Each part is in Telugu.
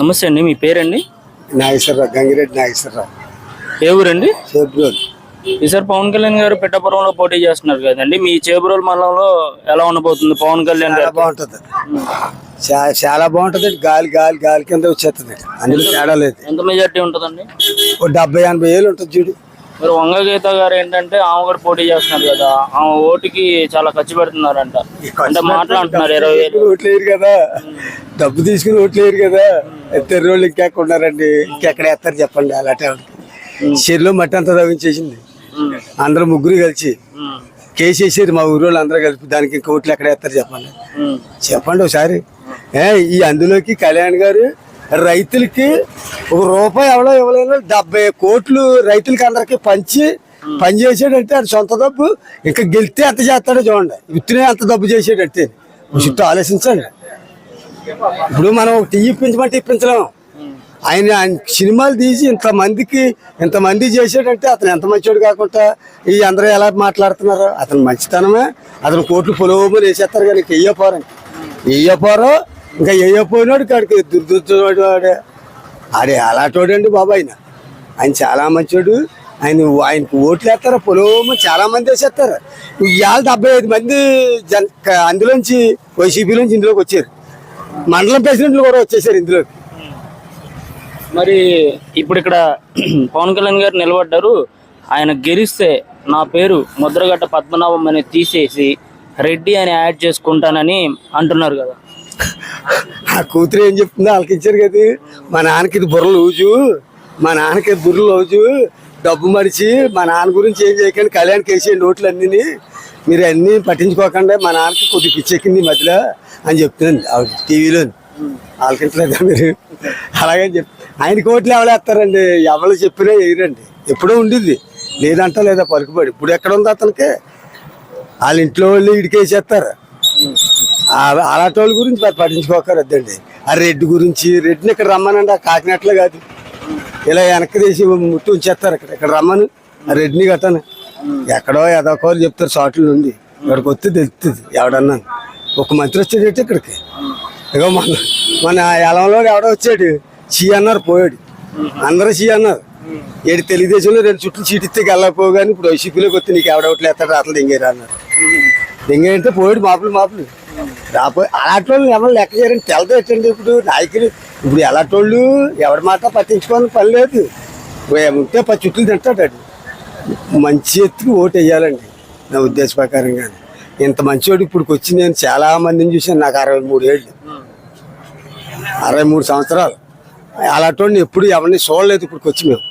నమస్తే అండి మీ పేరండి? నాగేశ్వరరావు గంగిరెడ్డి నాగేశ్వరరావు. ఏ ఊరండి? ఫిబ్రవరి ఈసారి పవన్ కళ్యాణ్ గారు పిట్టపురంలో పోటీ చేస్తున్నారు కదండి మీ చేబురోలు మండలంలో ఎలా ఉండబోతుంది పవన్ కళ్యాణ్ చాలా గారు బాగుంటుంది. చాలా బాగుంటుంది గాలి గాలి గాలి కింద వచ్చేస్తుంది అందులో తేడా లేదు. ఎంత మెజార్టీ ఉంటుందండి? ఓ డెబ్బై ఎనభై వేలు ఉంటుంది చూడు. మరి వంగ గీత గారు ఏంటంటే ఆమె కూడా పోటీ చేస్తున్నారు కదా. ఆమె ఓటుకి చాలా ఖర్చు పెడుతున్నారంట. అంటే మాట్లాడుతున్నారు ఇరవై వేలు ఓట్లు వేయరు కదా. డబ్బు తీసుకుని ఓట్లు వేయరు కదా. వాళ్ళు ఇంకెక్కడ ఉన్నారండి? ఇంకెక్కడ వేస్తారు చెప్పండి అలాంటి చెరులో మట్టి అంతా తవ్వించేసింది అందరూ ముగ్గురు కలిసి ఉమ్, కేసు వేసేది మా ఊరు వాళ్ళు అందరూ కలిపి. దానికి ఇంకా ఓట్లు ఎక్కడ వేస్తారు చెప్పండి. చెప్పండి ఒకసారి. ఏ ఈ అందులోకి కళ్యాణ్ గారు రైతులకి ఒక రూపాయి ఎవడో ఇవ్వలేదు డెబ్బై కోట్లు రైతులకి అందరికి పంచి పని చేసాడంటే అది సొంత డబ్బు. ఇంకా గెలితే ఎంత చేస్తాడో చూడండి. విత్తునే అంత డబ్బు చేసేటట్టే. చుట్టూ ఆలోచించండి. ఇప్పుడు మనం ఒక టీ ఇప్పించమంటే ఇప్పించలేము. ఆయన ఆయన సినిమాలు తీసి ఇంతమందికి ఇంతమంది చేసేటంటే అతను ఎంత మంచివాడు కాకుండా ఈ అందరూ ఎలా మాట్లాడుతున్నారు? అతను మంచితనమే. అతను కోట్లు పొలవమని వేసేస్తారు కానీ ఇయ్యపోరండి ఇయ్యపోరో ఇంకా వెయ్యపోయినాడు కాడికి? దుర్దుర్చుడు వాడే. ఆడే అలాంటోడండి బాబాయ్ ఆయన. చాలా మంచోడు. ఆయన ఆయనకు ఓట్లు వేస్తారు? పొలం చాలా మంది వేసేస్తారు. ఇవాళ డెబ్బై ఐదు మంది జన్ అందులోంచి వైసీపీలోంచి ఇందులోకి వచ్చారు. మండలం ప్రెసిడెంట్లు కూడా వచ్చేసారు ఇందులోకి. మరి ఇప్పుడు ఇక్కడ పవన్ కళ్యాణ్ గారు నిలబడ్డారు. ఆయన గెలిస్తే నా పేరు ముద్రగట్ట పద్మనాభం అని తీసేసి రెడ్డి అని యాడ్ చేసుకుంటానని అంటున్నారు కదా. ఆ కూతురు ఏం చెప్తుందో ఆలకించారు కదా. మా నాన్నకి ఇది బుర్ర లూజు మా నాన్నకి బుర్రలు బుర్ర లూజు డబ్బు మరిచి మా నాన్న గురించి ఏం చేయకండి. కళ్యాణ్కి వేసేయండి నోట్లు అన్నీ మీరు అన్నీ పట్టించుకోకుండా. మా నాన్నకి కొద్దిగా పిచ్చెక్కింది ఈ మధ్యలో అని చెప్తున్నాను. ఆవిడ టీవీలో. ఆలకించలేదా మీరు? అలాగని చెప్ ఆయన కోట్లు ఎవరేస్తారండి ఎవరు చెప్పినా వేయరండి. ఎప్పుడో ఉండిద్ది. లేదంట లేదా పలుకుబడి. ఇప్పుడు ఎక్కడ ఉంది అతనికి? వాళ్ళ ఇంట్లో వాళ్ళు ఇడికేసేస్తారు. అలాంటి వాళ్ళ గురించి పట్టించుకోకరద్దండి ఆ రెడ్డి గురించి రెడ్డిని ఇక్కడ రమ్మనండి ఆ కాకినాడలో కాదు. ఇలా వెనక్కి తీసి ముట్టు ఉంచేస్తారు ఇక్కడ. ఇక్కడ రమ్మను ఆ రెడ్డిని కట్టను. ఎక్కడో ఎదోకోలు చెప్తారు షార్ట్ల నుండి ఇక్కడికి వస్తే తెలుస్తుంది ఎవడన్నా. ఒక మంత్రి వచ్చేటట్టు ఇక్కడికి. ఇగో మన మన ఎలంలో ఎవడో వచ్చాడు చీ అన్నారు పోయాడు. అందరూ చీ అన్నారు. ఏడు తెలుగుదేశంలో రెండు చుట్టూ చీటిస్తే వెళ్ళకపోవు కానీ ఇప్పుడు వైసీపీలోకి వస్తే నీకు ఎవడోట్లు వేస్తాడు అట్లా దింగేరా అన్నారు. దింగేంటే పోయాడు మాపులు మాపులు. రాపోయి అలాంటి వాళ్ళు ఎవరు లెక్క చేయరని తెలదు వచ్చండి ఇప్పుడు నాయకులు ఇప్పుడు ఎలాంటి వాళ్ళు ఎవరి మాట పట్టించుకోని పని లేదు. ఉంటే పది చుట్టూ తింటాడు మంచి ఎత్తుకు ఓటు వేయాలండి నా ఉద్దేశ ప్రకారంగా ఇంత మంచివాడు ఇప్పుడు వచ్చి నేను చాలా మందిని చూశాను నాకు అరవై మూడు ఏళ్ళు. అరవై మూడు సంవత్సరాలు. అలాంటి ఎప్పుడు ఎవరిని చూడలేదు ఇప్పుడు వచ్చి మేము.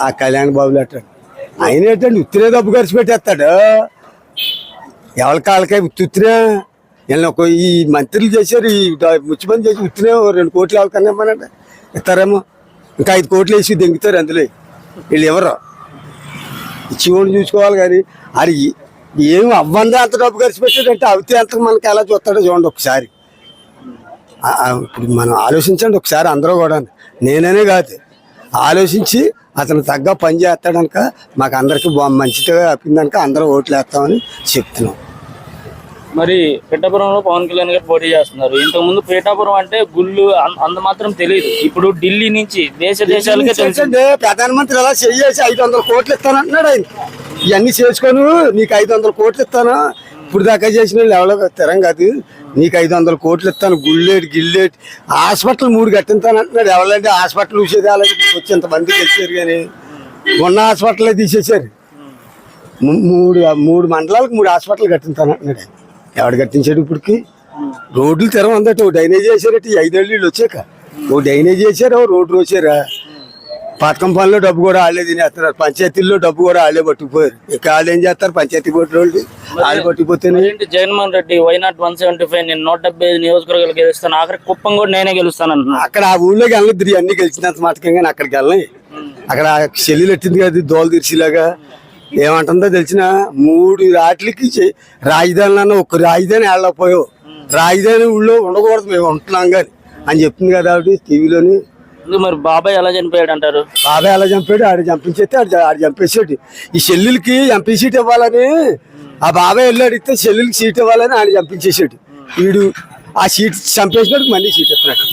ఆ- కళ్యాణ్ బాబులు అట్టాడు ఆయన ఏంటండి ఉత్తిరే డబ్బు ఖర్చు పెట్టేస్తాడు? ఎవరి కాళ్ళకే ఉత్తిరే? వీళ్ళని ఒక ఈ మంత్రులు చేశారు ఈ డ- ముఖ్యమంత్రి చేసి ఉత్తినే ఓ రెండు కోట్లు ఎవరికన్నా ఇస్తారేమో? ఇంకా ఐదు కోట్లు వేసి దెంగుతారు అందులో. వీళ్ళు ఎవరు? ఇచ్చివాడిని చూసుకోవాలి కానీ అది ఏం అవ్వందా అంత డబ్బు ఖర్చు పెట్టాడంటే అవితే అంత మనకి ఎలా చూస్తాడో చూడండి ఒకసారి. ఇప్పుడు మనం ఆలోచించండి ఒకసారి అందరూ కూడా నేననే కాదు. ఆలోచించి అతను తగ్గ పని చేస్తాడనుక మాకు అందరికీ మంచిగా అప్పిందనుక అందరూ ఓట్లు వేస్తామని చెప్తున్నాం. మరి పిఠాపురంలో పవన్ కళ్యాణ్ గారు పోటీ చేస్తున్నారు. ఇంతకు ముందు పీఠాపురం అంటే గుళ్ళు అంత మాత్రం తెలియదు. ఇప్పుడు ఢిల్లీ నుంచి దేశ దేశాలకే తెలుసు ప్రధానమంత్రి ఎలా చెయ్యేసి ఐదు వందల కోట్లు ఇస్తానంటున్నాడు ఆయన. ఇవన్నీ చేసుకొని నీకు ఐదు వందల కోట్లు ఇస్తాను. ఇప్పుడు దాకా చేసిన వాళ్ళు ఎవరో స్థిరం కాదు. నీకు ఐదు వందల కోట్లు ఇస్తాను గుళ్ళేటి గిల్లేటి హాస్పిటల్ మూడు కట్టిస్తానంటున్నాడు. ఎవరంటే హాస్పిటల్ చూసేది అలాగే వచ్చి ఇంతమంది తెచ్చారు కానీ ఉన్న హాస్పిటలే తీసేశారు. మూడు మూడు మండలాలకు మూడు హాస్పిటల్ కట్టిస్తానంటున్నాడు ఆయన. ఎవడు కట్టించాడు ఇప్పటికి? రోడ్లు తెరం అందట ఓ డ్రైనేజ్ చేశారట ఈ ఐదేళ్ళు వీళ్ళు వచ్చాక. ఓ డ్రైనేజ్ చేశారు ఓ రోడ్డు వచ్చారా పథకం పనిలో డబ్బు కూడా వాళ్ళే తినేస్తున్నారు పంచాయతీల్లో డబ్బు కూడా వాళ్ళే పట్టుకుపోయారు. ఇక వాళ్ళు ఏం చేస్తారు పంచాయతీ బోర్డు వాళ్ళు వాళ్ళు పట్టుకుపోతేనే. ఏంటి Jaganmohan Reddy why not one seventy five నేను నూట డెబ్బై ఐదు నియోజకవర్గాలు గెలుస్తాను ఆఖరి కుప్పం కూడా నేనే గెలుస్తాను అంటున్నాను అక్కడ ఆ ఊళ్ళోకి వెళ్ళిద్ది అన్ని గెలిచినంత మాటకం కానీ అక్కడికి వెళ్ళని. అక్కడ చెల్లిలు ఎట్టింది కదా దోలు తీర్చిలాగా. ఏమంటుందో తెలిసిన మూడు రాట్లకి చె- రాజధాని అన్న ఒక్క రాజధాని వెళ్ళకపోయావు రాజధాని ఊళ్ళో ఉండకూడదు మేము ఉంటున్నాం కానీ. అని చెప్తుంది కదా ఆవిడ టీవీలోని. మరి బాబాయ్ ఎలా చనిపోయాడు అంటారు? బాబాయ్ ఎలా చంపాడు? ఆడు చంపించేస్తే ఆడు ఆడు చంపేసాడు ఈ చెల్లెలకి ఎంపీ సీట్ ఇవ్వాలని ఆ బాబాయ్ వెళ్ళి అడిగితే చెల్లెలకి సీట్ ఇవ్వాలని ఆడు చంపించేసాడు వీడు ఆ సీట్ చంపేసినట్టు మళ్ళీ సీట్ ఇస్తున్నాడు.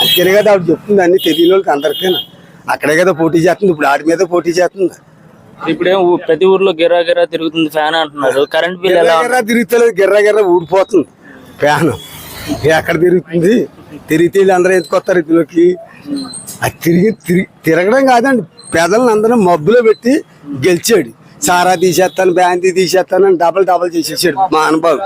అందుకనే కదా ఆవిడ చెప్తుంది అన్ని తెలియని వాళ్ళకి అందరికీ అక్కడే కదా పోటీ చేస్తుంది ఇప్పుడు ఆడి మీద పోటీ చేస్తుంది. ఇప్పుడేం ఊ- ప్రతి ఊర్లో గిరా గిరా తిరుగుతుంది ఫ్యాన్ అంటున్నారు. కరెంట్ బిల్ ఎలా గిర్ర తిరుగుతలేదు గిర్ర గిర్ర ఊడిపోతుంది. ఫ్యాన్. ఎక్కడ తిరుగుతుంది? తిరిగితే వీళ్ళందరూ ఎందుకు వస్తారు ఇందులోకి అది తిరిగి తిరిగి తిరగడం కాదండి. పెదలను అందరం మబ్బులో పెట్టి గెలిచాడు. సారా తీసేస్తాను బ్యాందీ తీసేస్తాను అని డబల్ డబల్ చేసేసాడు మా అనుభవం.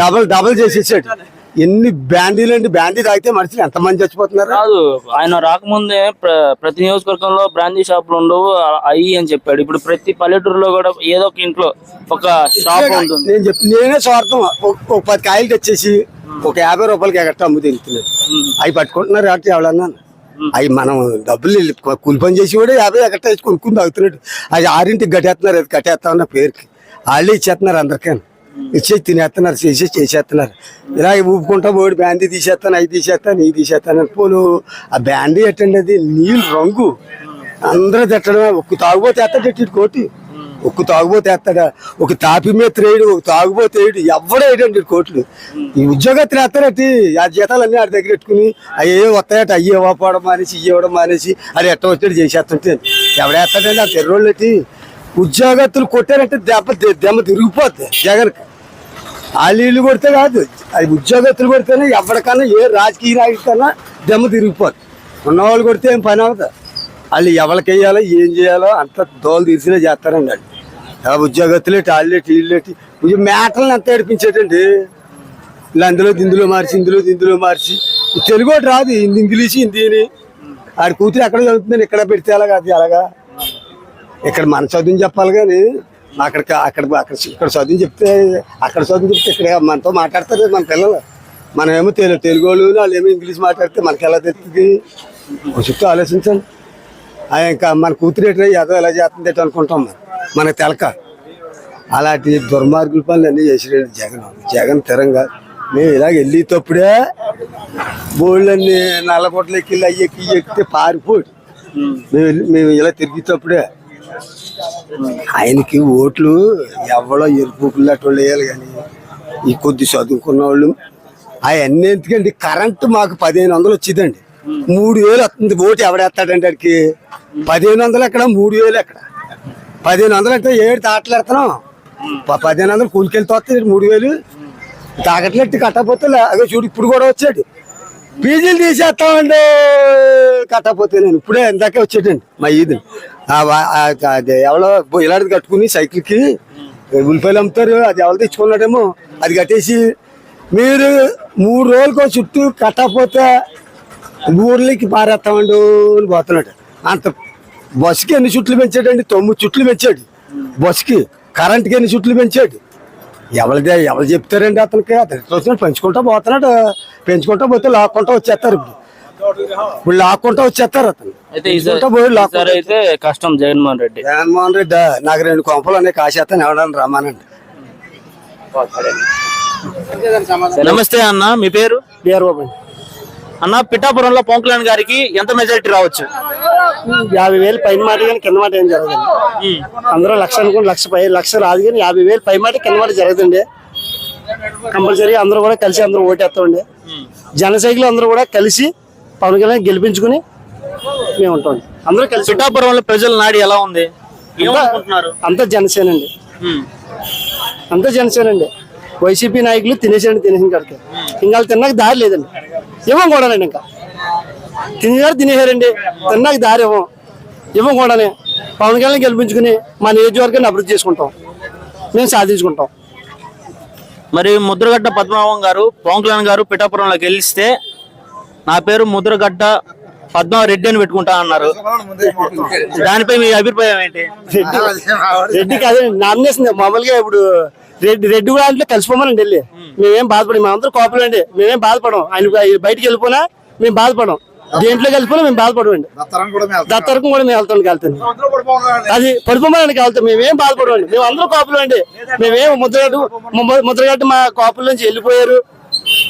డబల్ డబల్ చేసేసాడు. ఎన్ని బ్యాండీలు అండి? బ్యాండీ తాగితే మనుషులు ఎంతమంది చచ్చిపోతున్నారు? కాదు ఆయన రాకముందే ప్ర- ప్రతి నియోజకవర్గంలో బ్రాందీ షాపులు ఉండవు అయ్యి అని చెప్పాడు. ఇప్పుడు ప్రతి పల్లెటూరులో కూడా ఏదో ఒక ఇంట్లో ఒక షాప్ ఉంటుంది. నేను చెప్పి నేనే స్వార్థం. ఒక- పది కాయలు తెచ్చేసి ఒక యాభై రూపాయలకి ఎగట్ట అమ్ము తింటున్నాడు అవి పట్టుకుంటున్నారు కాబట్టి ఎవడన్నా అవి మనం డబ్బులు కూలి పని చేసి కూడా యాభై ఎగట్ట వేసి కొనుక్కుని తాగుతున్నాడు అది ఆరింటికి గట్టేస్తున్నారు అది కట్టేస్తామన్న పేరుకి. వాళ్ళే ఇచ్చేస్తున్నారు అందరికీ. ఇచ్చేసి తినేస్తున్నారు చేసేసి చేసేస్తున్నారు. ఇలా ఊపుకుంటా పోయి బ్యాండీ తీసేస్తాను అవి తీసేస్తాను ఇవి తీసేస్తాను పోను ఆ బ్యాండీ ఎట్టండి అది? నీళ్ళు రంగు. అందరూ తిట్టడమే. ఒక్క తాగుబోతే ఎత్తాడు ఇటు కోటి. ఒక్క తాగుబోతే ఎత్తాడా? ఒక తాపి మీద త్రేడు ఒక తాగుబోతే వేయడు ఎవడో వేయడండి కోట్లు. ఈ ఉద్యోగస్తులు ఎత్తారటి ఆ జీతాలన్నీ ఆడి దగ్గర పెట్టుకుని అయ్యే వస్తాయట అయ్యే ఇవ్వకపోవడం మానేసి ఇవ్వడం మానేసి అది ఎట్ట వచ్చాడు చేసేస్తుంటే. ఎవడేస్తాడండి ఆ తెర్రోళ్ళటి ఉద్యోగస్తులు కొట్టారంటే దెబ్బ దెబ్బ తిరిగిపోద్ది. జగన్కి వాళ్ళు కొడితే కాదు అది ఉద్యోగస్తులు కొడితేనే ఎవరికైనా ఏ రాజకీయ నాయకుడికన్నా దెమ్మ తిరిగిపోద్ది. ఉన్నవాళ్ళు కొడితే ఏం పని అవుతుంది వాళ్ళు ఎవరికి వేయాలో ఏం చేయాలో అంత దోలు తీసినా చేస్తారండి వాళ్ళు ఆ ఉద్యోగస్తులు టాయిలెట్ ఇల్లేటి మేటలను ఎంత ఏడిపించేటండి. ఇలా అందులో ఇందులో మార్చి ఇందులో ఇందులో మార్చి. తెలుగు రాదు హిందీ ఇంగ్లీష్ హిందీని. ఆడి కూతురు ఎక్కడ చదువుతుందని ఇక్కడ పెడితే అలాగా అది అలాగా ఇక్కడ మన చదువుని చెప్పాలి కానీ అక్కడికి అక్కడ అక్కడ ఇక్కడ చదువు చెప్తే అక్కడ చదువు చెప్తే ఇక్కడ మనతో మాట్లాడతారు మన పిల్లలు. మనమేమో తెలుగు తెలుగు వాళ్ళు వాళ్ళు ఏమో ఇంగ్లీష్ మాట్లాడితే మనకి ఎలా తెలుస్తుంది? ఒక చుట్టూ ఆలోచించండి ఇంకా మన కూతురు ఎట్లా ఏదో ఎలా చేస్తుంది ఎటు అనుకుంటాం మనం? మనకు తెలక. అలాంటి దుర్మార్గుల పనులు అన్నీ చేసినాడు జగన్. జగన్ తిరంగా. మేము ఇలాగ వెళ్ళేటప్పుడే బోళ్ళన్నీ నల్లగొట్టలు ఎక్కి అయ్యి ఎక్కి ఎక్కితే పారిపోయి మేము వెళ్ళి- మేము ఇలా తిరిగేటప్పుడే ఆయనకి ఓట్లు ఎవడో ఎరుపు వాళ్ళు వేయాలి కానీ ఈ కొద్ది చదువుకున్న వాళ్ళు అవన్నీ ఎందుకండి? కరెంటు మాకు పదిహేను వందలు వచ్చిందండి. మూడు వేలు వస్తుంది. ఓటు ఎవడేస్తాడండి అడికి పదిహేను వందలు ఎక్కడ? మూడు వేలు ఎక్కడ? పదిహేను వందలు అంటే ఏడు తాటలేడుతున్నాం పదిహేను వందలు కూలికెళ్ళి వస్తుంది మూడు వేలు తాగట్లెట్టి కట్టకపోతే అదే చూడు ఇప్పుడు కూడా వచ్చాడు. పీజీలు తీసేస్తామండి. కట్టకపోతే నేను ఇప్పుడే ఇందాకే వచ్చాడండి మా ఈదని. అది ఎవరో ఇలాంటిది కట్టుకుని సైకిల్కి ఉల్లిపాయలు అమ్ముతారు అది ఎవరు తెచ్చుకున్నాడేమో అది కట్టేసి మీరు మూడు రోజులకు చుట్టూ కట్టకపోతే ఊర్లోకి పారేస్తామండు అని పోతున్నాడు. అంత బస్సుకి ఎన్ని చుట్లు పెంచాడండి? తొమ్మిది చుట్లు పెంచాడు. బస్సుకి కరెంట్కి ఎన్ని చుట్లు పెంచాడు? ఎవరిదే ఎవరు చెప్తారండి అతనికి? అతను పెంచుకుంటా పోతున్నాడు. పెంచుకుంటా పోతే లాక్కుంటా వచ్చేస్తారు ఇప్పుడు. ఇప్పుడు లాక్కుంటా వచ్చేస్తారు అతను. అయితే ఈసారి కష్టం జగన్మోహన్ రెడ్డి. జగన్మోహన్ రెడ్డి నాకు రెండు కొంపలు అన్నీ కాసేస్తాను ఎవడని రమ్మానండి. నమస్తే అన్న మీ పేరు? బిఆర్ బాబు అన్న పిఠాపురంలో పవన్ కళ్యాణ్ గారికి ఎంత మెజారిటీ రావచ్చు? యాభై వేలు పైన మాట కానీ కింద మాట ఏం జరగదండి అందరూ లక్ష అనుకుని లక్ష పై లక్ష రాదు కానీ యాభై వేలు పై మాట కింద మాట జరగదండి. కంపల్సరీ అందరూ కూడా కలిసి అందరూ ఓటేస్తామండి. జన సైకిల్ అందరూ కూడా కలిసి పవన్ కళ్యాణ్ గెలిపించుకుని మేము ఉంటాం. అందరూ కలిసి పిఠాపురంలో ప్రజల నాడి ఎలా ఉంది? అంతా జనసేన అండి. అంతా జనసేన అండి. వైసీపీ నాయకులు తినేసాడు తినేసిన కడితే ఇంకా వాళ్ళు తిన్నాక దారి లేదండి. ఇవ్వం కూడానండి ఇంకా. తినేసారు తినేసారండి. తిన్నాక దారి ఇవ్వం. ఇవ్వం కూడానే పవన్ కళ్యాణ్ గెలిపించుకుని మా నియోజకవర్గాన్ని అభివృద్ధి చేసుకుంటాం. మేము సాధించుకుంటాం. మరి ముద్రగడ్డ పద్మనాభం గారు పవన్ కళ్యాణ్ గారు పిఠాపురంలో గెలిస్తే నా పేరు ముద్రగడ్డ పద్మారెడ్డి అని పెట్టుకుంటా అన్నారు. దానిపై మీ అభిప్రాయం ఏంటి? రెడ్డి కాదు నామినేషన్ మామూలుగా ఇప్పుడు రెడ్డి రెడ్డి కూడా అంటే కలిసిపోమనండి వెళ్ళి మేమేం. బాధపడం మేమందరం కోపలు అండి మేమేం బాధపడం ఆయన బయటికి వెళ్ళిపోయినా మేము బాధపడం దేంట్లో కలిసిపోయినా మేము బాధపడమండి దత్తరకం కూడా మేము వెళ్తాం. వెళ్తాను అది పడిపోమడానికి వెళ్తాం మేమేం బాధపడమండి మేము అందరూ కోపలు అండి మేమేం ముద్రగట్టు ము- ముద్రగట్టు మా కోపల నుంచి వెళ్ళిపోయారు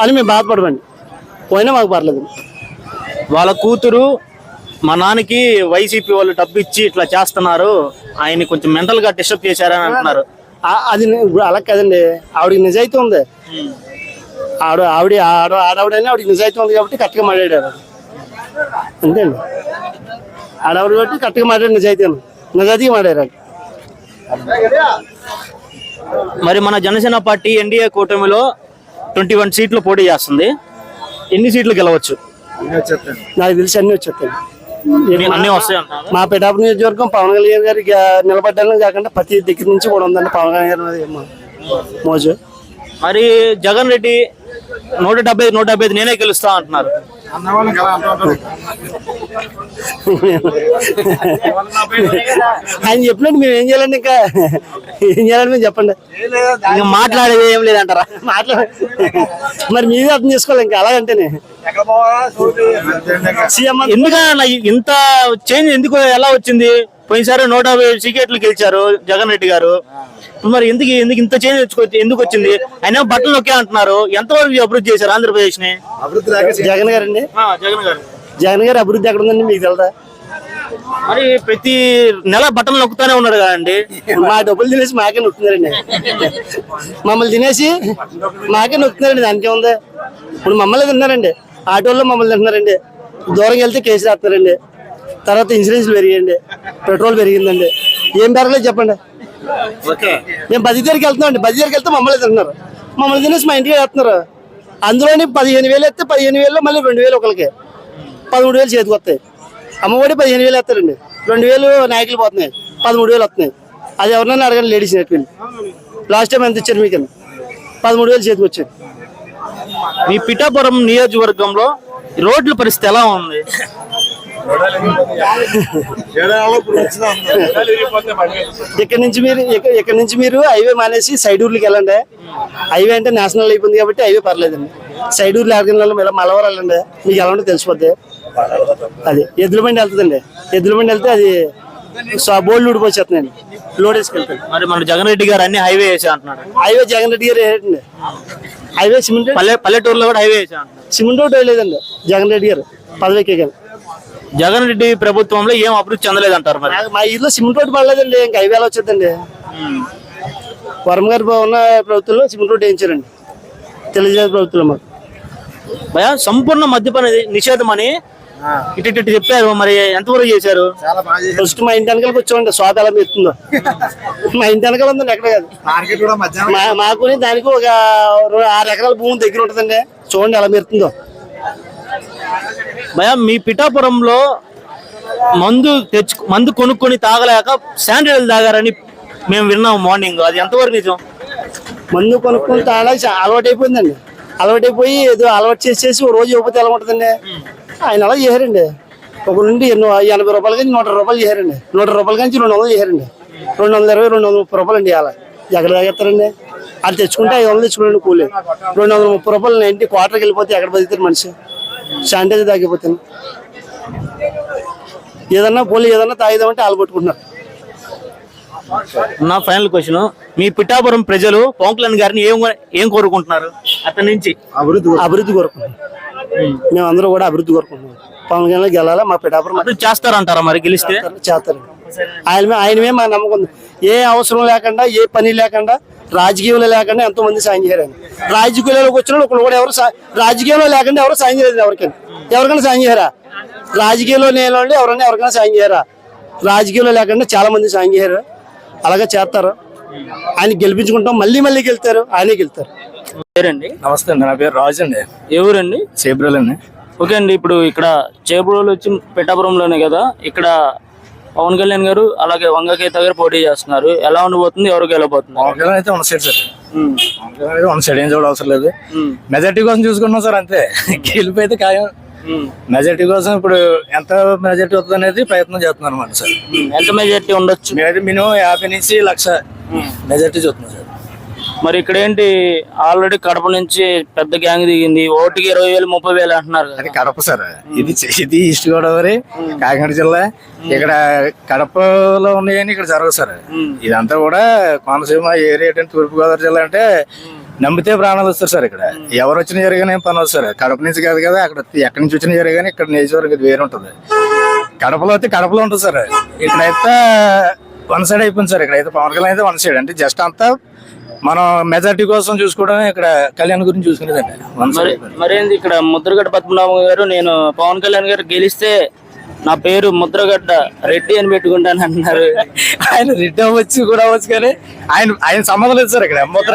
అని మేము బాధపడమండి పోయినా మాకు పర్లేదు. వాళ్ళ కూతురు మా నాన్నకి వైసీపీ వాళ్ళు డబ్బు ఇచ్చి ఇట్లా చేస్తున్నారు. ఆయన కొంచెం మెంటల్గా డిస్టర్బ్ చేశారని అంటున్నారు. అది ఇప్పుడు అలా కదండి. ఆవిడకి నిజాయితీ ఉంది. ఆవిడ ఆవిడ ఆడ ఆడవిడని ఆవిడ నిజాయితీ ఉంది కాబట్టి కరెక్ట్గా మాట్లాడారు. అంతే అండి ఆడవిడ కాబట్టి కరెక్ట్గా మాట్లాడారు నిజాయితీ అని నిజాయితీగా మాట్లాడారు. మరి మన జనసేన పార్టీ ఎన్డీఏ కూటమిలో ట్వంటీ వన్ సీట్లు పోటీ చేస్తుంది. ఎన్ని సీట్లు గెలవచ్చు? నాకు తెలిసి అన్నీ వచ్చేస్తాయి. అన్నీ వస్తాయి అంటారు మా పిఠాపు నియోజకవర్గం పవన్ కళ్యాణ్ గారి నిలబడ్డాలని కాకుండా ప్రతి దగ్గర నుంచి కూడా ఉందండి పవన్ కళ్యాణ్ గారి మోజు. మరి జగన్ రెడ్డి నూట డెబ్బై నూట డెబ్బై ఐదు నేనే గెలుస్తా అంటున్నారు. ఆయన చెప్పినట్టు మేము ఏం చేయాలండి ఇంకా? ఏం చేయాలని మేము చెప్పండి. ఇంకా మాట్లాడేది ఏం లేదంటారా? మాట్లా మరి మీరే అర్థం చేసుకోవాలి ఇంకా అలాగంటేనే. ఎందుకన్నా ఇంత చేంజ్ ఎందుకు ఎలా వచ్చింది? పోయినసారి నూట యాభై సీకెట్లు గెలిచారు జగన్ రెడ్డి గారు. మరి ఎందుకు ఎందుకు ఇంత చేంజ్ ఎందుకు వచ్చింది? ఆయన బట్టలు నొక్కే అంటున్నారు. ఎంతవరకు అభివృద్ధి చేశారు ఆంధ్రప్రదేశ్ని జగన్ గారండి. జగన్ గారు. జగన్ గారి అభివృద్ధి ఎక్కడ ఉందండి మీకు తెలుదా మరి ప్రతి నెల బట్టలు నొక్కుతానే ఉన్నాడు కదండి. మా డబ్బులు తినేసి మాకే నొక్కుతున్నారండి. మమ్మల్ని తినేసి మాకే నొక్కుతున్నారండి. దానికే ఉంది ఇప్పుడు మమ్మల్ని తిన్నారండి. ఆటోల్లో మమ్మల్ని తింటున్నారండి. దూరం వెళ్తే కేసు రాస్తున్నారండి. తర్వాత ఇన్సూరెన్స్లు పెరిగాయండి. పెట్రోల్ పెరిగిందండి. ఏం పెరగలేదు చెప్పండి? మేము బది దగ్గరికి వెళ్తున్నామండి బది దగ్గరికి వెళ్తే మమ్మల్ని తింటున్నారు. మమ్మల్ని తినేసి మా ఇంటికి వేస్తున్నారు అందులోని పదిహేను వేలు ఎత్తే పదిహేను వేలు మళ్ళీ రెండు వేలు ఒకరికి పదమూడు వేలు చేతికి వస్తాయి. అమ్మఒడి పదిహేను వేలు వేస్తారండి రెండు వేలు నాయకులు పోతున్నాయి. పదమూడు వేలు వస్తున్నాయి. అది ఎవరినైనా అడగండి లేడీస్ నెట్ లాస్ట్ టైం ఎంత ఇచ్చారు మీకు పదమూడు వేలు చేతికి వచ్చాయి. మీ పిఠాపురం నియోజకవర్గంలో రోడ్ల పరిస్థితి ఎలా ఉంది? ఇక్కడ నుంచి మీరు ఇక్కడ నుంచి మీరు హైవే మానేసి సైడ్ ఊర్లకి వెళ్ళండి. హైవే అంటే నేషనల్ అయిపోయింది కాబట్టి హైవే పర్లేదండి. సైడ్ ఊర్లు మళ్ళీ మలవరం వెళ్ళండి. మీకు ఎలా ఉంటే తెలిసిపోద్ది. అది ఎద్దుల బండి వెళ్తుందండి. ఎద్దుల బండి వెళ్తే అది స- బోర్డు ఊడిపోసేస్తుందండి లోడ్ వేసుకెళ్తాను మరి మన జగన్ రెడ్డి గారు అన్ని హైవే వేసా అంటున్నాడు హైవే జగన్ రెడ్డి గారు ఏంటండి? హైవే సిమెంట్ పల్లె పల్లెటూరులో కూడా హైవే వేసా సిమెంట్ ఒకటి వేయలేదండి జగన్ రెడ్డి గారు. పదవికి కానీ జగన్ రెడ్డి ప్రభుత్వంలో ఏం అభివృద్ధి చెందలేదు అంటారు మరి మా ఇల్లు సిమెంట్ రోడ్ పడలేదండి ఇంకా హైవేలో వచ్చేదండి. వరం గారు ఉన్న ప్రభుత్వంలో సిమెంట్ రోడ్ వేయించారండి. తెలుగుదేశం ప్రభుత్వంలో మాకు. భయ సంపూర్ణ మద్యపాన నిషేధం అని ఇటు ఇటు ఇటు చెప్పారు మరి ఎంతవరకు చేశారు? ఫస్ట్ మా ఇంటి వెనకాలకి వచ్చామండి షాప్ ఎలా మెత్తుందో మా ఇంటి వెనకాల ఉందండి ఎక్కడ కాదు. మాకు దానికి ఒక ఆరు ఎకరాల భూమి దగ్గర ఉంటుందండి. చూడండి ఎలా మెరుతుందో భయా మీ పిఠాపురంలో మందు తెచ్చు మందు కొనుక్కొని తాగలేక శానిటైజర్ తాగారని మేము విన్నాం మార్నింగ్. అది ఎంతవరకు నిజం? మందు కొనుక్కుని తాగడానికి అలవాటైపోయిందండి. అలవాటు అయిపోయిందండి అలవాటు అయిపోయి ఏదో అలవాటు చేసేసి ఒక ఓ రోజు ఇవ్వకపోతే ఎలా ఉంటుందండి? ఆయన అలా చేశారండి. ఒక నుండి ఎన్నో ఎనభై రూపాయల నుంచి నూట రూపాయలు చేశారండి. నూట రూపాయల నుంచి రెండు వందలు చేశారండి. రెండు వందల ఇరవై రెండు వందల ముప్పై రూపాయలు అండి అలా ఎక్కడ తాగేస్తారండి? అది తెచ్చుకుంటే ఐదు వందలు తెచ్చుకోండి కూలి. రెండు వందల ముప్పై రూపాయలు ఏంటి? క్వార్టర్కి వెళ్ళిపోతే ఎక్కడ బతుకుతారు మనిషి? శానిటైజర్ తాగిపోతాను ఏదన్నా పోలీ ఏదన్నా తాగిదామంటే వాళ్ళు పట్టుకుంటున్నారు. నా ఫైనల్ క్వశ్చన్ మీ పిఠాపురం ప్రజలు పవన్ కళ్యాణ్ గారిని ఏం ఏం కోరుకుంటున్నారు? అతని నుంచి. అభివృద్ధి అభివృద్ధి కోరుకుంటున్నాం. మేమందరూ కూడా అభివృద్ధి కోరుకుంటున్నాం. పవన్ కళ్యాణ్ గెలాలా మా పిఠాపురం అభివృద్ధి చేస్తారంటారా మరి? గెలిస్తే? చేస్తారు ఆయన మీద- ఆయన మీద మాకు నమ్మకం ఏ అవసరం లేకుండా ఏ పని లేకుండా రాజకీయంలో లేకుండా ఎంతో మంది సాయం చేయరు ఆయన రాజకీయాల్లోకి వచ్చిన ఒకరు కూడా ఎవరు రాజకీయంలో లేకుండా ఎవరు సాయం చేయలేదు ఎవరికైనా. ఎవరికైనా సాయం చేయరా రాజకీయంలో వాళ్ళు ఎవరైనా ఎవరికైనా సాయం చేయరా రాజకీయంలో లేకుండా చాలా మంది సాయం చేయరు అలాగే చేస్తారు. ఆయన గెలిపించుకుంటాం. మళ్ళీ మళ్ళీ గెలుతారు. ఆయనే గెలుతారు. పేరండి? నమస్తే అండి. నా పేరు రాజు అండి. ఎవరండి చేబ్రల్ అండి ఓకే అండి. ఇప్పుడు ఇక్కడ చేపూరులో వచ్చి పిఠాపురంలోనే కదా. ఇక్కడ పవన్ కళ్యాణ్ గారు అలాగే వంగకేత గారు పోటీ చేస్తున్నారు. ఎలా ఉండబోతుంది ఎవరు గెలబోతున్నారు పవన్ కళ్యాణ్ అయితే one side sir. One side ఏం చూడ అవసరం లేదు మెజార్టీ కోసం చూసుకున్నాం సార్ అంతే. గెలుపు అయితే ఖాయం. మెజార్టీ కోసం ఇప్పుడు ఎంత మెజార్టీ వస్తుంది అనేది ప్రయత్నం చేస్తున్నాం అనమాట సార్. ఎంత మెజార్టీ ఉండొచ్చు? మినిమం యాభై నుంచి లక్ష మెజార్టీ చూస్తున్నాం సార్. మరి ఇక్కడ ఏంటి? ఆల్రెడీ కడప నుంచి పెద్ద గ్యాంగ్ దిగింది. ఓటుకి ఇరవై వేలు ముప్పై వేలు అంటున్నారు అది కడప సార్. ఇది ఇది ఈస్ట్ గోదావరి కాకినాడ జిల్లా. ఇక్కడ కడపలో ఉన్నాయని ఇక్కడ జరగదు సార్. ఇదంతా కూడా కోనసీమ ఏరియా అంటే తూర్పు గోదావరి జిల్లా అంటే నమ్మితే ప్రాణాలు వస్తారు సార్ ఇక్కడ. ఎవరు వచ్చినా జరిగిన ఏం పని వస్తారు కడప నుంచి కాదు కదా అక్కడ ఎక్కడి నుంచి వచ్చినా జరిగానే ఇక్కడ నియోజకవర్గం వేరే ఉంటుంది. కడపలో అయితే కడపలో ఉంటుంది సార్. ఇక్కడైతే వన్ సైడ్ అయిపోయింది సార్. ఇక్కడైతే పవన్ కళ్యాణ్ అయితే వన్ సైడ్. అంటే జస్ట్ అంతా మనం మెజార్టీ కోసం చూసుకోవడం ఇక్కడ కళ్యాణ్ గురించి చూసుకునేదండి. మరేంది ఇక్కడ ముద్రగడ్డ పద్మనాభం గారు నేను పవన్ కళ్యాణ్ గారు గెలిస్తే నా పేరు ముద్రగడ్డ రెడ్డి అని పెట్టుకుంటాను అంటున్నారు ఆయన రెడ్డి అవ్వచ్చు కూడా అవ్వచ్చు కానీ ఆయన ఆయన సంబంధం లేదు సార్ ఇక్కడ. ముద్ర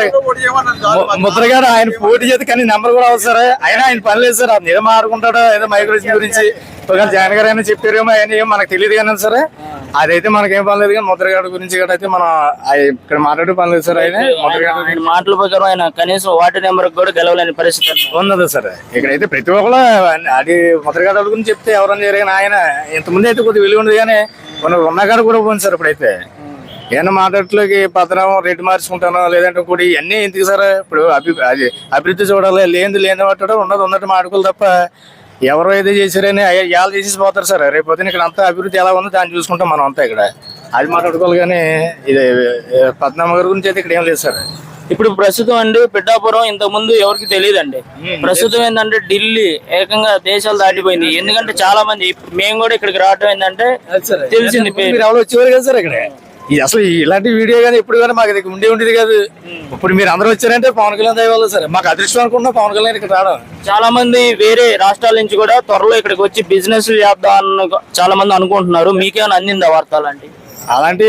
ముద్ర గారు ఆయన పోటీ చేతి కానీ నెంబర్ కూడా అవ్వదు సార్. ఆయన ఆయన పని లేదు సార్. అది ఏదో మారుకుంటాడో ఏదో మైగ్రేషన్ గురించి. ఒకవేళ జగన్ గారు అయినా చెప్పారేమో ఆయన ఏమో మనకు తెలియదు కానీ సరే. అదైతే మనకేం పని లేదు కానీ ముద్ర గారి గురించి కూడా అయితే మనం ఇక్కడ మాట్లాడే పని లేదు సార్ ఆయన. ముద్ర గారి మాటల ప్రకారం ఆయన కనీసం వార్డు నెంబర్ కూడా గెలవలేని పరిస్థితి. ఉన్నది సార్. ఇక్కడైతే ప్రతి ఒక్కరు అది ముద్రగడ గురించి చెప్తే ఎవరన్నా జరిగిన ఆయన ఇంతకుముందు అయితే కొద్దిగా విలువ ఉండదు కానీ మన ఉన్నగాడ కూడా పోయింది సార్ ఇప్పుడైతే. ఏమన్నా మాట్లాడట్లోకి పత్రం రేటు మార్చుకుంటాను లేదంటే ఇంకోటి ఇవన్నీ ఎందుకు సార్? ఇప్పుడు అభి అది అభివృద్ధి చూడాలి లేనిది లేని పట్టడం ఉన్నది ఉన్నట్టు మాడుకోవాలి తప్ప ఎవరో ఏదో చేశారని వాళ్ళు చేసేసి పోతారు సార్. రేపు పొద్దున ఇక్కడ అంతా అభివృద్ధి ఎలా ఉందో దాన్ని చూసుకుంటాం మనం అంతా ఇక్కడ. అది మాట్లాడుకోవాలి కానీ ఇది పద్నామ గారి గురించి అయితే ఇక్కడ ఏం లేదు సార్. ఇప్పుడు ప్రస్తుతం అండి పిఠాపురం ఇంతకు ముందు ఎవరికి తెలియదండి. ప్రస్తుతం ఏంటంటే ఢిల్లీ ఏకంగా దేశాలు దాటిపోయింది. ఎందుకంటే చాలా మంది ఇప్పుడు మేము కూడా ఇక్కడికి రావడం ఏంటంటే తెలిసింది వచ్చేవారు కదా సార్ ఇక్కడ? ఇది అసలు ఇలాంటి వీడియో కానీ ఇప్పుడు కానీ మాకు ఇది ఉండే ఉండేది కాదు. ఇప్పుడు మీరు అందరూ వచ్చారంటే పవన్ కళ్యాణ్ దయవల్ల సార్. మాకు అదృష్టం అనుకున్నా పవన్ కళ్యాణ్ ఇక్కడ రావడం. చాలా మంది వేరే రాష్ట్రాల నుంచి కూడా త్వరలో ఇక్కడికి వచ్చి బిజినెస్ చేద్దాం చాలా మంది అనుకుంటున్నారు. మీకేమైనా అందిందా వార్త అలాంటి అలాంటి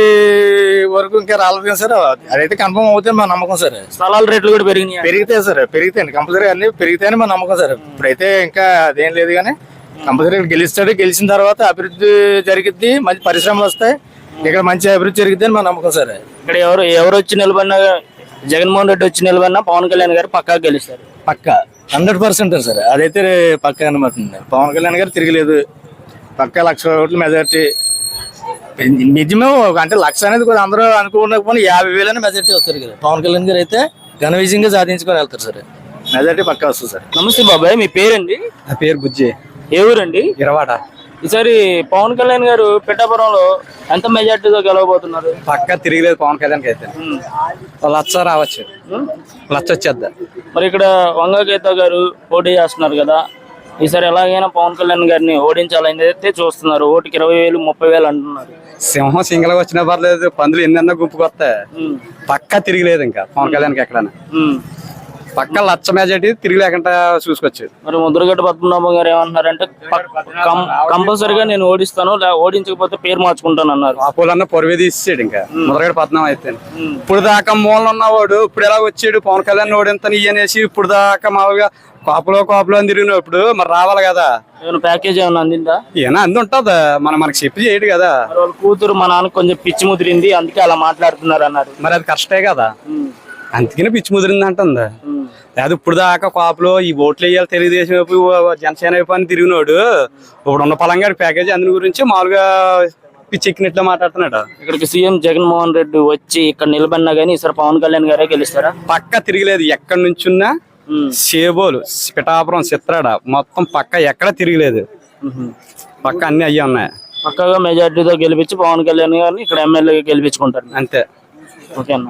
వరకు ఇంకా రాలేదు కదా సార్. అదైతే కన్ఫర్మ్ అవుతుంది మా నమ్మకం సార్. స్థలాల రేట్లు కూడా పెరిగినాయి? పెరిగితే సార్. పెరిగితే కంపల్సరీ అన్ని పెరిగితేనే మా నమ్మకం సార్. ఇప్పుడైతే ఇంకా అదేం లేదు కానీ కంపల్సరీ గెలుస్తాడు. గెలిచిన తర్వాత అభివృద్ధి జరిగిద్ది. మంచి పరిశ్రమలు వస్తాయి. ఇక్కడ మంచి అభివృద్ధి అని మా నమ్మకం సార్. ఇక్కడ ఎవరు ఎవరు వచ్చి నిలబడినా జగన్మోహన్ రెడ్డి వచ్చి నిలబడినా పవన్ కళ్యాణ్ గారు పక్కా గెలుస్తారు. పక్క. Hundred percent sir. అదైతే పక్క అనమాట. పవన్ కళ్యాణ్ గారు తిరగలేదు. పక్క లక్ష ఓట్ల మెజార్టీ. నిజమే అంటే లక్ష అనేది కూడా అందరూ అనుకోకపోయినా యాభై వేలైనా మెజార్టీ వస్తారు కదా. పవన్ కళ్యాణ్ గారు అయితే ఘన విజయంగా సాధించుకొని వెళ్తారు సార్. మెజార్టీ పక్క వస్తుంది సార్. నమస్తే బాబాయ్ మీ పేరండి? నా పేరు బుజ్జి. ఏ ఊరండి? ఇరవాడ. ఈసారి పవన్ కళ్యాణ్ గారు పిఠాపురంలో ఎంత మెజార్టీతో గెలవబోతున్నారు? పక్క తిరిగిలేదు పవన్ కళ్యాణ్కి అయితే. లచ్చ రావచ్చు. లచ్చ వచ్చేద్దా. మరి ఇక్కడ వంగగీత గారు పోటీ చేస్తున్నారు కదా. ఈసారి ఎలాగైనా పవన్ కళ్యాణ్ గారిని ఓడించాలని అయితే చూస్తున్నారు. ఓటుకి ఇరవై వేలు ముప్పై వేలు అంటున్నారు. సింహం సింగల్ వచ్చినా పర్లేదు పందులు ఎన్నెన్నో గుంపుకు వస్తాయి ఉమ్. పక్క తిరిగిలేదు ఇంకా పవన్ కళ్యాణ్కి ఎక్కడైనా. ఉమ్. పక్క లచ్చ మెజార్టీ తిరిగి లేకుండా చూసుకోవచ్చు మరి ముద్రగడ్డ పద్మనాభం గారు ఏమంటున్నారంటే కంపల్సరిగా నేను ఓడిస్తాను ఓడించకపోతే పేరు మార్చుకుంటాను అన్నారు. అపోలన్న పొరవే తీసేసాడు ఇంకా. మొదలగడ పద్నం అయితే. ఇప్పుడు దాకా మూలన ఉన్నవాడు ఇప్పుడు ఎలా వచ్చాడు పవన్ కళ్యాణ్ ఓడింతని అనేసి ఇప్పుడు దాకా మామూలుగా కాపులో కాపులో అని తిరిగినప్పుడు మరి రావాలి కదా. ఏమైనా ప్యాకేజ్ ఏమైనా అందిందా? అంది ఉంటది మన మనకి చెప్పి చేయడు కదా. కూతురు మా నాన్న కొంచెం పిచ్చి ముదిరింది అందుకే అలా మాట్లాడుతున్నారు అన్నారు. మరి అది కష్టమే కదా. అందుకనే పిచ్చి ముదిరింది అంటుంది. లేదు ఇప్పుడు దాకా కాపులో ఈ ఓట్లు వేయాలి తెలుగుదేశం వైపు జనసేన వైపు అని తిరిగినాడు. ఇప్పుడు ఉన్న పలంగా ప్యాకేజీ అందిన గురించి మామూలుగా పిచ్చి ఎక్కినట్లు మాట్లాడుతున్నాడు. ఇక్కడికి సీఎం జగన్మోహన్ రెడ్డి వచ్చి ఇక్కడ నిలబడినా గానీ ఈసారి పవన్ కళ్యాణ్ గారే గెలుస్తారా? పక్క తిరిగిలేదు. ఎక్కడి నుంచున్నా. సేబోలు పిఠాపురం చిత్రాడ మొత్తం పక్క ఎక్కడ తిరిగిలేదు. పక్క అన్ని అయ్యి ఉన్నాయి. పక్కగా మెజార్టీతో గెలిపించి పవన్ కళ్యాణ్ గారిని ఇక్కడ ఎమ్మెల్యేగా గెలిపించుకుంటారు. అంతే. ఓకే అన్న.